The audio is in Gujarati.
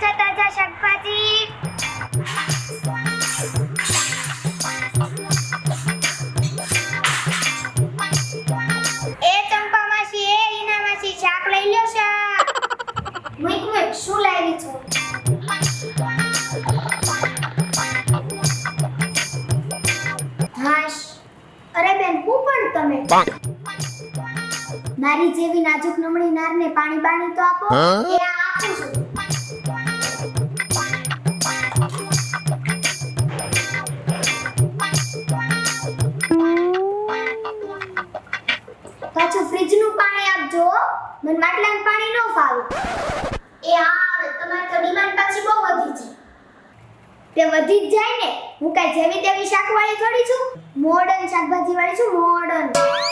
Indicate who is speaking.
Speaker 1: તાજા તાજા શાકભાજી. એ ચંપા માસી એ ઈના માસી શાક લઈ લ્યો શાક. મુઈક મુઈક શું લાવી છું? હાશ. અરે બેન હું પણ તમે? મારી જેવી નાજુક નમણી નારને પાણી બાણી તો આપો. એ આપું છું. પાછું ફ્રીજનું પાણી આપજો. મને માટલાનું પાણી ન ફાવે. એ હા તમારે તો ડિમાન્ડ પાછી બહુ વધી છે. તે વધી જ જાય ને. હું કાંઈ જેવી તેવી શાકવાળી થોડી છું? મોડર્ન શાકભાજી વાળી છું મોડર્ન